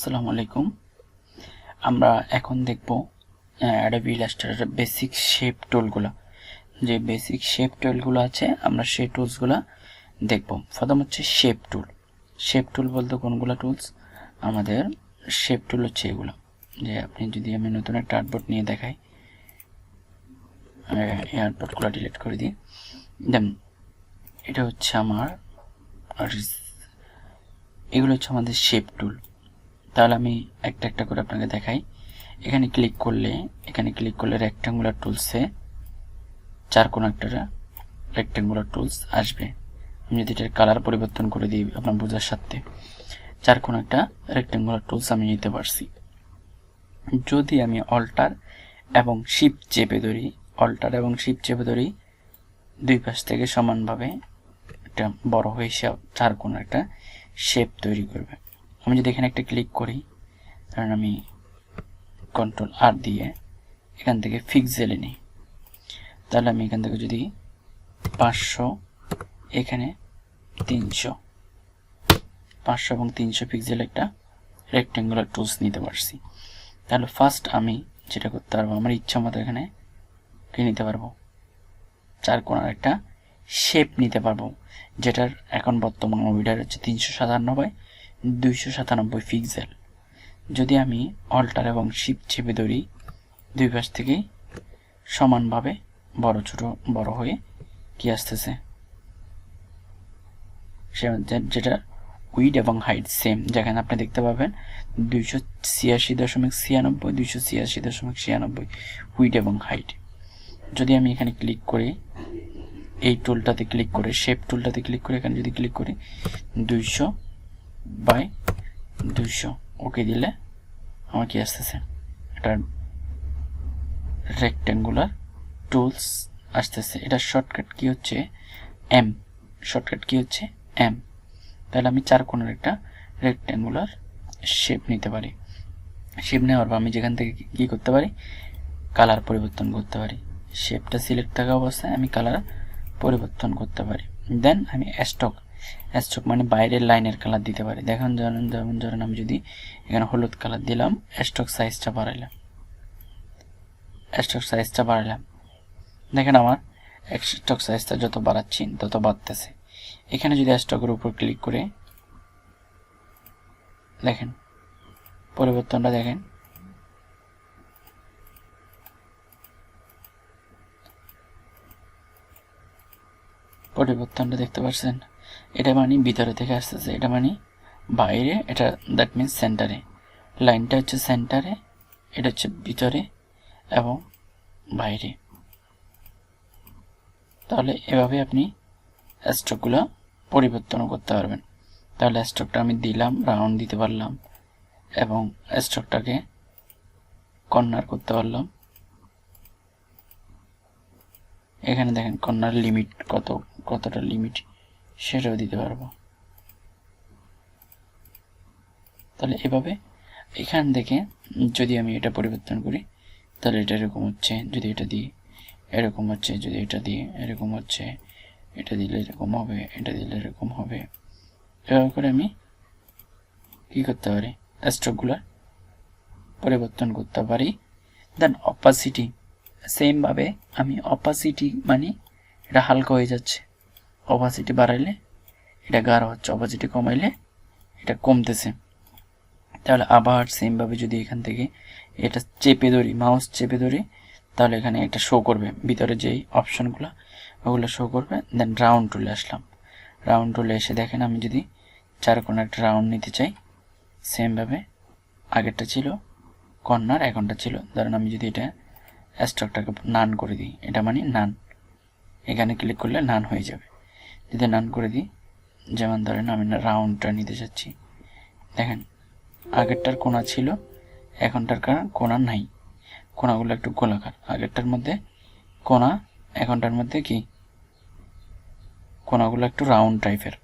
আসসালামু আলাইকুম। আমরা এখন দেখব অ্যাডোবি ইলাস্ট্রেটরের বেসিক শেপ টুলগুলো যে বেসিক শেপ টুলগুলো আছে, আমরা সেই টুলসগুলো দেখব। প্রথম হচ্ছে শেপ টুল শেপ টুল বলতে কোনগুলো টুলস আমাদের শেপ টুল হচ্ছে এগুলো। যে আপনি যদি আমি নতুন একটা আর্টবোর্ড নিয়ে দেখাই এই আর্টবোর্ডগুলো ডিলিট করে দিই। দেন, এটা হচ্ছে আমার এগুলো হচ্ছে আমাদের শেপ টুল তাহলে আমি একটা একটা করে আপনাকে দেখাই। এখানে ক্লিক করলে, এখানে ক্লিক করলে রেক্ট্যাঙ্গুলার টুলসে চার কোনো একটা রেক্ট্যাঙ্গুলার টুলস আসবে। আমি যদি এটার কালার পরিবর্তন করে দিই আপনার বোঝার সাথে, চার কোনো একটা রেক্ট্যাঙ্গুলার টুলস আমি নিতে পারছি। যদি আমি অল্টার এবং শিপ চেপে ধরি অল্টার এবং শিপ চেপে ধরি, দুই পাশ থেকে সমানভাবে একটা বড় হয়ে সে চার কোনো একটা শেপ তৈরি করবে। আমি যদি এখানে একটা ক্লিক করি কারণ আমি কন্ট্রোল আর দিয়ে এখান থেকে ফিক্সেলে নিই। তাহলে আমি এখান থেকে যদি পাঁচশো, এখানে তিনশো, পাঁচশো এবং তিনশো পিক্সেল একটা রেক্টেঙ্গুলার টুলস নিতে পারছি। তাহলে ফার্স্ট আমি যেটা করতে পারব, আমার ইচ্ছা মতো এখানে কি নিতে পারব? চার কোনার একটা শেপ নিতে পারব, যেটার এখন বর্তমান মুভিটার হচ্ছে তিনশো সাতানব্বই দুইশো সাতানব্বই পিক্সেল যদি আমি অল্টার এবং শিপ চেপে ধরি, দুই পাশ থেকেই সমানভাবে বড় ছোট, বড় হয়ে কি আসতেছে? যেটা উইড এবং হাইট সেম যেখানে আপনি দেখতে পাবেন দুইশো ছিয়াশি দশমিক ছিয়ানব্বই, দুইশো ছিয়াশি দশমিক ছিয়ানব্বই উইড এবং হাইট যদি আমি এখানে ক্লিক করি, এই টুলটাতে ক্লিক করে শেপ টুলটাতে ক্লিক করে, এখানে যদি ক্লিক করি, দুইশো বাই দুইশো। ওকে দিলে আমার কি আসতেছে এটা রেক্ট্যাঙ্গুলার টুলস আসতেছে। এটা শর্টকাট কি হচ্ছে? এম শর্টকাট কি হচ্ছে? এম তাহলে আমি চার কোণের একটা রেক্ট্যাঙ্গুলার শেপ নিতে পারি। শেপ নেওয়ার পর আমি যেখান থেকে কি করতে পারি? কালার পরিবর্তন করতে পারি। শেপটা সিলেক্ট থাকা অবস্থায় আমি কালার পরিবর্তন করতে পারি। দেন আমি স্টক স্টক মানে বাইরের লাইনের কালার দিতে পারি। দেখুন যেমন যেমন ধরেন আমি যদি এখানে হলুদ কালার দিলাম স্টক সাইজটা বাড়াইলাম। স্টক সাইজটা বাড়াইলাম। দেখেন আমার স্টক সাইজটা যত বাড়াচ্ছি, তত বাড়তেছে। এখানে যদি স্টকের উপর ক্লিক করে, দেখেন, পরিবর্তনটা দেখেন। পরিবর্তনটা দেখতে পাচ্ছেন? এটা মানে ভিতরে থেকে আসতেছে, এটা মানে বাইরে, এটা দ্যাট মিনস সেন্টারে লাইনটা হচ্ছে সেন্টারে এটা হচ্ছে ভিতরে এবং বাইরে। তাহলে এভাবে আপনি স্ট্রোকগুলো পরিবর্তনও করতে পারবেন। তাহলে স্ট্রোকটা আমি দিলাম রাউন্ড দিতে পারলাম এবং স্ট্রোকটাকে কর্নার করতে পারলাম। এখানে দেখেন কর্নার লিমিট কত, কতটা লিমিট সেটাও দিতে পারব। তাহলে এভাবে এখান থেকে যদি আমি এটা পরিবর্তন করি, তাহলে এটা এরকম হচ্ছে, যদি এটা দিই, এরকম হচ্ছে, যদি এটা দিই, এরকম হচ্ছে, এটা দিলে এরকম হবে, এটা দিলে এরকম হবে। এভাবে করে আমি কী করতে পারি? স্ট্রোকগুলো পরিবর্তন করতে পারি। দেন অপাসিটি সেমভাবে আমি অপাসিটি মানে এটা হালকা হয়ে যাচ্ছে। অপাসিটি বাড়াইলে, এটা গাঢ় হচ্ছে অপাসিটি কমাইলে এটা কমতেছে। তাহলে আবার সেমভাবে যদি এখান থেকে এটা চেপে ধরি মাউস চেপে ধরি, তাহলে এখানে এটা শো করবে। ভিতরে যেই অপশনগুলো ওগুলো শো করবে দেন রাউন্ড টুলে আসলাম। রাউন্ড টুলে এসে দেখেন আমি যদি চার কোনো একটা রাউন্ড নিতে চাই সেমভাবে আগেরটা ছিল, কর্নার, এখনটা ছিল। ধরেন আমি যদি এটা স্টকটাকে নান করে দিই, এটা মানে নান এখানে ক্লিক করলে নান হয়ে যাবে। যদি নান করে দিই। যেমন ধরেন আমি রাউন্ডটা নিতে চাচ্ছি দেখেন, আগেরটার কোনা ছিল, এখনটার কোনা নাই। কোনাগুলো একটু গোলাকার। আগেরটার মধ্যে কোনা, এখনটার মধ্যে কি? কোনাগুলো একটু রাউন্ড টাইপের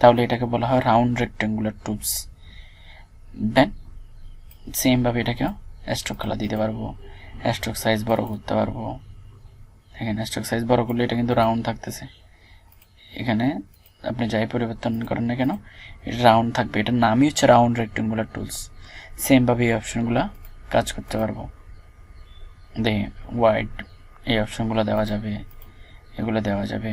তাহলে এটাকে বলা হয় রাউন্ড রেক্টেঙ্গুলার টুবস দেন সেমভাবে এটাকেও স্ট্রোক খেলা দিতে পারব। স্ট্রোক সাইজ বড় করতে পারব। এখানে স্ট্রোক সাইজ বড় করলে এটা কিন্তু রাউন্ড থাকতেছে। এখানে আপনি যাই পরিবর্তন করেন না কেন রাউন্ড থাকবে। এটার নামই হচ্ছে রাউন্ড রেক্টেঙ্গুলার টুলস সেমভাবে এই অপশনগুলো কাজ করতে পারব। দে হোয়াইট এই অপশনগুলো দেওয়া যাবে, এগুলো দেওয়া যাবে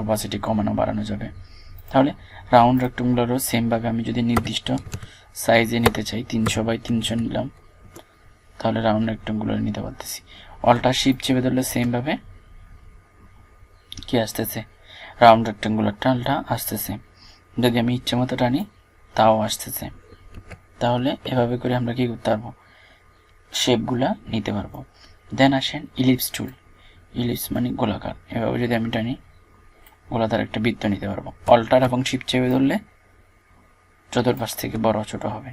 অপাসিটি কমানো বাড়ানো যাবে। তাহলে রাউন্ড রেক্টেঙ্গুলারও সেমভাবে আমি যদি নির্দিষ্ট সাইজে নিতে চাই, তিনশো বাই তিনশো নিলাম, তাহলে রাউন্ড রেক্টেঙ্গুলার নিতে পারতেছি। অলটা শিপ চেপে ধরলে সেমভাবে কি আসতেছে? রাউন্ড রেক্টেঙ্গুলার টালটা আসতেছে। যদি আমি ইচ্ছে মতো টানি, তাও আসতেছে। তাহলে এভাবে করে আমরা কি করতে পারব? শেপগুলা নিতে পারব। দেন আসেন ইলিপস টুল ইলিপস মানে গোলাকার। এভাবে যদি আমি টানি, গোলাকার একটা বৃত্ত নিতে পারব। অল্টার এবং শিপ চেপে ধরলে চতুর্পাশ থেকে বড় ছোট হবে।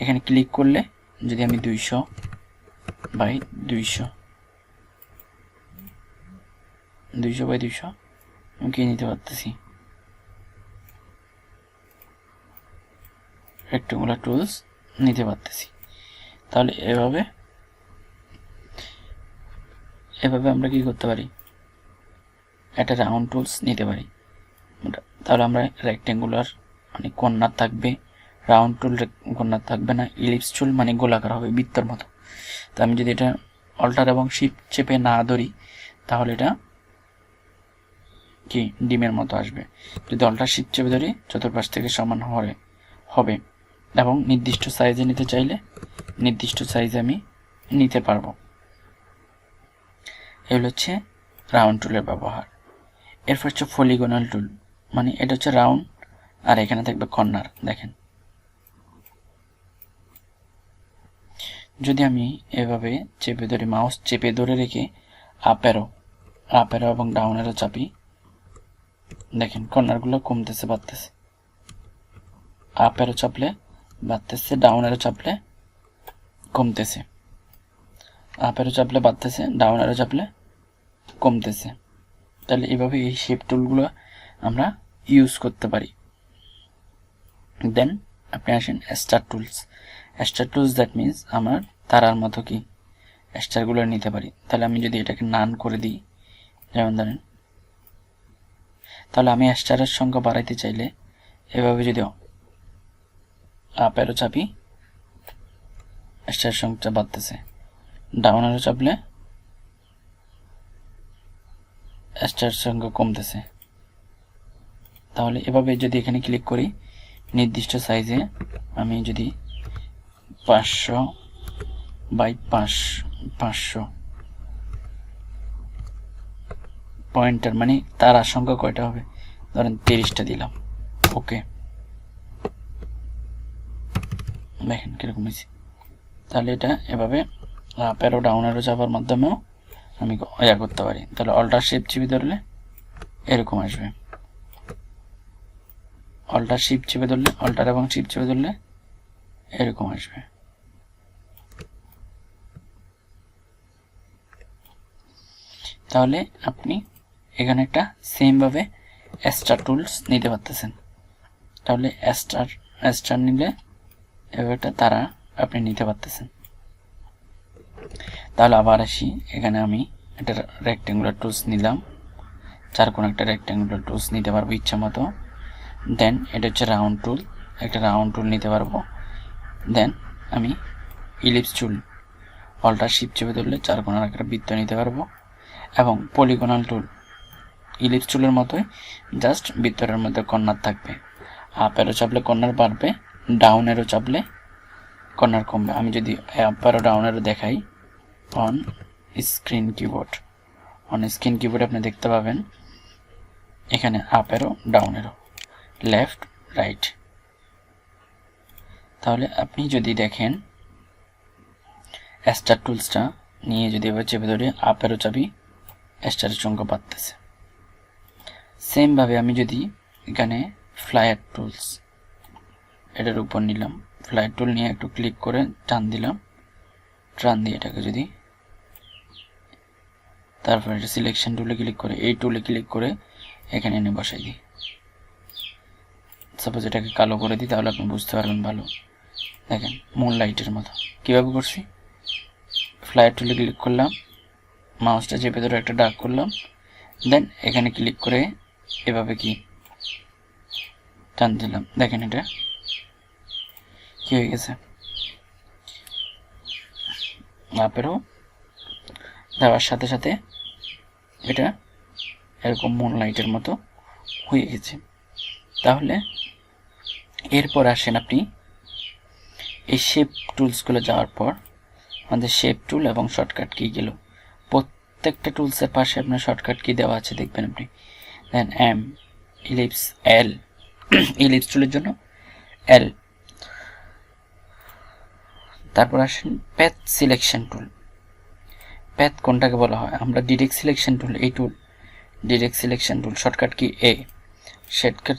এখানে ক্লিক করলে যদি আমি দুইশো বাই দুইশো দুইশো বাই দুইশো কি নিতে পারতেছি। রেক্টেঙ্গুলার টুলস নিতে পারতেছি। তাহলে এভাবে এভাবে আমরা কি করতে পারি? একটা রাউন্ড টুলস নিতে পারি। তাহলে আমরা রেক্টেঙ্গুলার মানে কর্নার থাকবে। রাউন্ড টুল কর্নার থাকবে না ইলিপস টুল মানে গোলাকার হবে, বৃত্তর মতো। তো আমি যদি এটা অল্টার এবং শিপ চেপে না ধরি, তাহলে এটা কি ডিমের মতো আসবে। যদি অল্টার শিপ চেপে ধরি চতুর্পাশ থেকে সমান হরে হবে এবং নির্দিষ্ট সাইজে নিতে চাইলে নির্দিষ্ট সাইজে আমি নিতে পারব। এগুলো হচ্ছে রাউন্ড টুলের ব্যবহার। এরপর হচ্ছে ফলিগোনাল টুল মানে এটা হচ্ছে রাউন্ড আর এখানে থাকবে কর্নার দেখেন। যদি আমি এভাবে চেপে ধরে মাউস চেপে ধরে রেখে আপেরও আপেরও এবং ডাউনেরও চাপি দেখেন কর্নারগুলো কমতেছে, বাড়তেছে। আপেরও চাপলে বাড়তেছে ডাউনেরও চাপলে কমতেছে। আপ আপেরও চাপলে বাড়তেছে ডাউনেরও চাপলে কমতেছে। তাহলে এভাবে এই শেপ টুলগুলো আমরা ইউজ করতে পারি। দেন আপনি আসেন star tools star tools that means আমার তারার মতো কি? স্টারগুলো নিতে পারি। তাহলে আমি যদি এটাকে নান করে দিই, যেমন ধরেন তাহলে আমি স্টারের সংখ্যা বাড়াইতে চাইলে এভাবে যদি আপেরও চাপি, স্টারের সংখ্যা বাড়তেছে। ডাউন এরও চাপলে স্টার সংখ্যা কমতেছে। তাহলে এভাবে যদি এখানে ক্লিক করি, নির্দিষ্ট সাইজে আমি যদি পাঁচশো বাই পাঁচ, পাঁচশো পয়েন্টার মানে তার সংখ্যা কয়টা হবে? ধরেন তিরিশটা দিলাম। ওকে। দেখেন কীরকম হয়েছে। তাহলে এটা এভাবে আপেরও ডাউনেরও যাবার মাধ্যমেও আমি ইয়া করতে পারি। তাহলে অল্টার শেপ চিপি ধরলে এরকম আসবে। অল্টার শিপ চেপে ধরলে অল্টার এবং শিপ চেপে ধরলে এরকম আসবে। তাহলে আপনি এখানে একটা সেমভাবে স্টার টুলস নিতে পারতেছেন। তাহলে স্টার স্টার নিলে এভাবে একটা তারা আপনি নিতে পারতেছেন। তাহলে আবার আসি, এখানে আমি একটা রেক্টেঙ্গুলার টুলস নিলাম। চার কোনো একটা রেক্টেঙ্গুলার টুলস নিতে পারব ইচ্ছা মতো। দেন এটা হচ্ছে রাউন্ড টুল একটা রাউন্ড টুল নিতে পারব। দেন আমি ইলিপস টুল অল্টার শিপ চেপে ধরলে চার কোনার একটা বৃত্ত নিতে পারব। এবং পলিগোনাল টুল ইলিপস চুলের মতোই, জাস্ট ভিতরের মধ্যে কর্নার থাকবে। আপেরও চাপলে কর্নার বাড়বে ডাউনেরও চাপলে কর্নার কমবে। আমি যদি আপারও ডাউনেরও দেখাই on screen keyboard on screen keyboard আপনি দেখতে পাবেন, এখানে আপেরও ডাউনেরও লেফট রাইট তাহলে আপনি যদি দেখেন স্টার টুলসটা নিয়ে যদি এবার চেপে ধরে আপেরও চাবি স্টারের সংখ্যা বাড়তেছে। সেমভাবে আমি যদি এখানে ফ্লায়ার টুলস এটার উপর নিলাম ফ্লায়ার টুল নিয়ে একটু ক্লিক করে টান দিলাম, টান দিয়ে এটাকে যদি তারপরে এটা সিলেকশন টুলে ক্লিক করে, এই টুলে ক্লিক করে এখানে এনে বসাই দিই। সাপোজ এটাকে কালো করে দিই, তাহলে আপনি বুঝতে পারবেন ভালো। দেখেন মুন লাইটের মতো। কীভাবে করছি? ফ্লাইট টুলে ক্লিক করলাম মাউসটা চেপে ধরে একটা ডাক করলাম দেন এখানে ক্লিক করে এভাবে কি টান দিলাম? দেখেন এটা। কি হয়ে গেছে? আপেরও দেওয়ার সাথে সাথে এটা এরকম লাইটের মতো হয়ে গেছে। তাহলে এরপর আসেন আপনি এই শেপ টুলসগুলো যাওয়ার পর আমাদের শেপ টুল এবং শর্টকাট কি গেল। প্রত্যেকটা টুলসের পাশে আপনার শর্টকাট কি দেওয়া আছে, দেখবেন আপনি। Then M ellipse L ellipse টুলের জন্য এল তারপর আসেন প্যাথ সিলেকশন টুল প্যাথ কোনটাকে বলা হয়? আমরা ডিরেক্ট সিলেকশন টুল এই tool direct selection tool shortcut কি এ শর্টকাট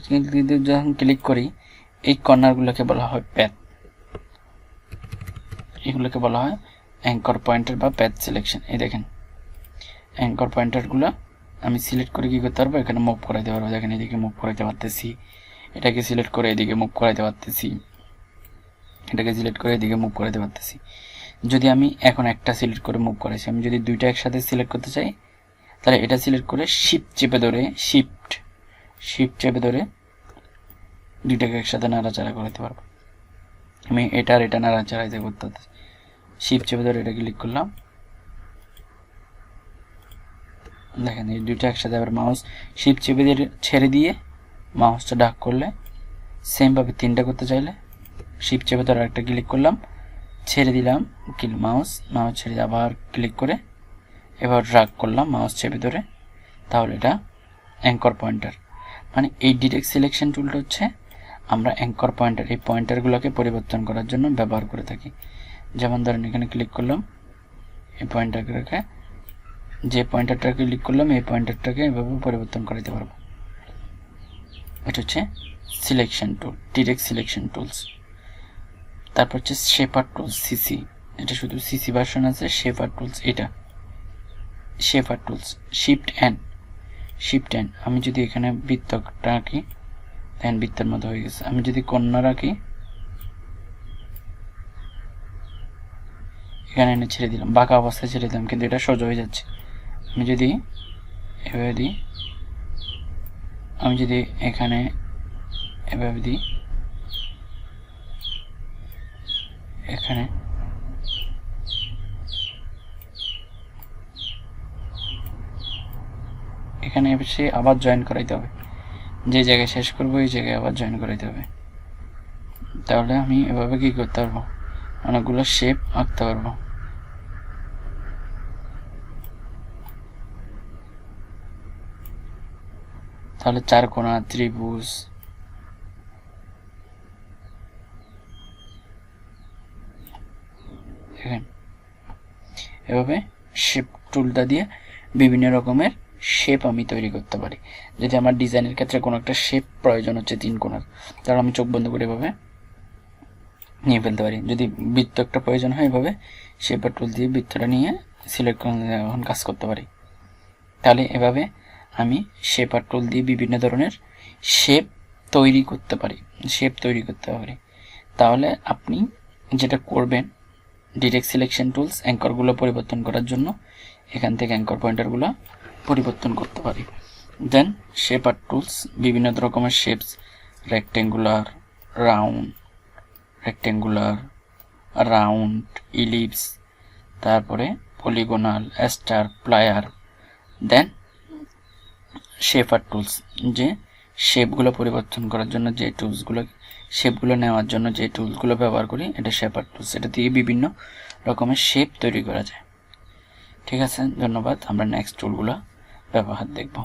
যখন ক্লিক করি, এই কর্নারগুলোকে বলা হয় প্যাথ এগুলোকে বলা হয় অ্যাঙ্কর পয়েন্টার বা প্যাথ সিলেকশন এই দেখেন অ্যাঙ্কর পয়েন্টারগুলো আমি সিলেক্ট করে কী করতে পারব? এখানে মুভ করাইতে পারব। দেখেন এদিকে মুভ করাইতে পারতেছি। এটাকে সিলেক্ট করে এদিকে মুভ করাইতে পারতেছি। এটাকে সিলেক্ট করে এদিকে মুভ করাইতে পারতেছি। যদি আমি এখন একটা সিলেক্ট করে মুভ করেছি আমি যদি দুইটা একসাথে সিলেক্ট করতে চাই, তাহলে এটা সিলেক্ট করে শিফট চেপে ধরে শিফট শিফট চেপে ধরে দুইটাকে একসাথে নাড়াচাড়া করতে পারব। আমি এটা আর এটা নাড়াচাড়াইতে করতে শিফট চেপে ধরে এটা ক্লিক করলাম। দেখেন, এই দুটো একসাথে আবার মাউস শিফট চেপে দিয়ে ছেড়ে দিয়ে মাউসটা ডাক করলে সেমভাবে তিনটা করতে চাইলে শিফট চেপে ধরে একটা ক্লিক করলাম, ছেড়ে দিলাম কিল মাউস মাউস ছেড়ে দিয়ে আবার ক্লিক করে এবার ড্রাগ করলাম মাউস চেপে ধরে, তাহলে এটা অ্যাঙ্কর পয়েন্টার মানে এই ডিরেক্ট সিলেকশন টুলটা হচ্ছে আমরা অ্যাঙ্কর পয়েন্টার এই পয়েন্টারগুলোকে পরিবর্তন করার জন্য ব্যবহার করে থাকি। যেমন ধরেন এখানে ক্লিক করলাম, এই পয়েন্টারটাকে যে পয়েন্টারটাকে ক্লিক করলাম, এই পয়েন্টারটাকে এভাবে পরিবর্তন করে দিতে পারব। এটা হচ্ছে selection tool direct selection tools তারপর হচ্ছে শেপার টুলস সিসি এটা শুধু সিসি ভার্সন আছে শেপার টুলস এটা। Shaper tools shift N shift N আমি যদি এখানে বৃত্তটা আঁকি দেখেন বৃত্তের মতো হয়ে গেছে। আমি যদি কন্যা রাখি, এখানে এনে ছেড়ে দিলাম। বাঁকা অবস্থায় ছেড়ে দিলাম, কিন্তু এটা সোজা হয়ে যাচ্ছে। আমি যদি এভাবে দিই, আমি যদি এখানে এভাবে দিই, এখানে এখানে এসে আবার জয়েন করাইতে হবে। যে জায়গায় শেষ করব এই জায়গায় আবার জয়েন করাইতে হবে। তাহলে আমি এভাবে কি করতে পারব? অনেকগুলো শেপ আঁকতে পারব। তাহলে চার কোণা, ত্রিভুজ। এভাবে শেপ টুলটা দিয়ে বিভিন্ন রকমের শেপ আমি তৈরি করতে পারি। যদি আমার ডিজাইনের ক্ষেত্রে কোনো একটা শেপ প্রয়োজন হচ্ছে তিন কোণার তাহলে আমি চোখ বন্ধ করে এভাবে নিয়ে ফেলতে পারি। যদি বৃত্ত একটা প্রয়োজন হয়, এভাবে শেপার টুল দিয়ে বৃত্তটা নিয়ে সিলেক্ট এখন কাজ করতে পারি। তাহলে এভাবে আমি শেপার টুল দিয়ে বিভিন্ন ধরনের শেপ তৈরি করতে পারি শেপ তৈরি করতে পারি। তাহলে আপনি যেটা করবেন ডিরেক্ট সিলেকশন টুলস অ্যাঙ্করগুলো পরিবর্তন করার জন্য এখান থেকে অ্যাঙ্কর পয়েন্টারগুলো পরিবর্তন করতে পারি। দেন শেপার টুলস বিভিন্ন রকমের shapes rectangular round rectangular round ellipse তারপরে polygonal star flare then shaper tools যে শেপগুলো পরিবর্তন করার জন্য যে টুলসগুলো শেপগুলো নেওয়ার জন্য যে টুলসগুলো ব্যবহার করি, এটা শেপার টুলস এটা দিয়ে বিভিন্ন রকমের শেপ তৈরি করা যায়। ঠিক আছে, ধন্যবাদ, আমরা নেক্সট টুলগুলো ব্যবহার দেখব।